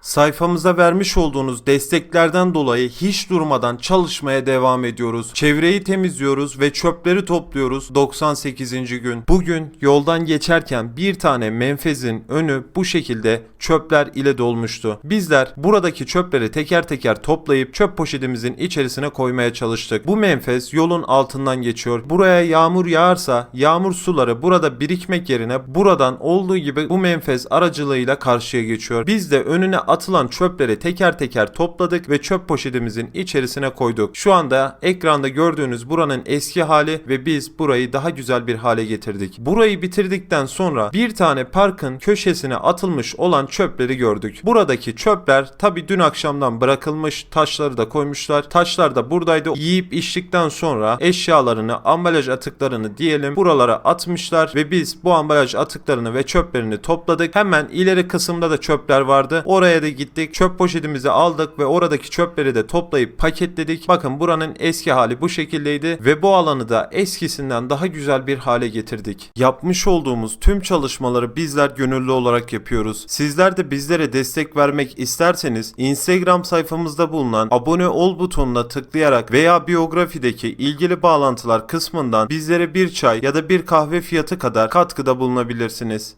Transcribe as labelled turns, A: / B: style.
A: Sayfamıza vermiş olduğunuz desteklerden dolayı hiç durmadan çalışmaya devam ediyoruz. Çevreyi temizliyoruz ve çöpleri topluyoruz 98. gün. Bugün yoldan geçerken bir tane menfezin önü bu şekilde çöpler ile dolmuştu. Bizler buradaki çöpleri teker teker toplayıp çöp poşetimizin içerisine koymaya çalıştık. Bu menfez yolun altından geçiyor. Buraya yağmur yağarsa yağmur suları burada birikmek yerine buradan olduğu gibi bu menfez aracılığıyla karşıya geçiyor. Biz de önüne atılan çöpleri teker teker topladık ve çöp poşetimizin içerisine koyduk. Şu anda ekranda gördüğünüz buranın eski hali ve biz burayı daha güzel bir hale getirdik. Burayı bitirdikten sonra bir tane parkın köşesine atılmış olan çöpleri gördük. Buradaki çöpler tabi dün akşamdan bırakılmış taşları da koymuşlar. Taşlar da buradaydı. Yiyip içtikten sonra eşyalarını, ambalaj atıklarını diyelim buralara atmışlar ve biz bu ambalaj atıklarını ve çöplerini topladık. Hemen ileri kısımda da çöpler vardı. Oraya da gittik. Çöp poşetimizi aldık ve oradaki çöpleri de toplayıp paketledik. Bakın buranın eski hali bu şekildeydi ve bu alanı da eskisinden daha güzel bir hale getirdik. Yapmış olduğumuz tüm çalışmaları bizler gönüllü olarak yapıyoruz. Sizler de bizlere destek vermek isterseniz Instagram sayfamızda bulunan abone ol butonuna tıklayarak veya biyografideki ilgili bağlantılar kısmından bizlere bir çay ya da bir kahve fiyatı kadar katkıda bulunabilirsiniz.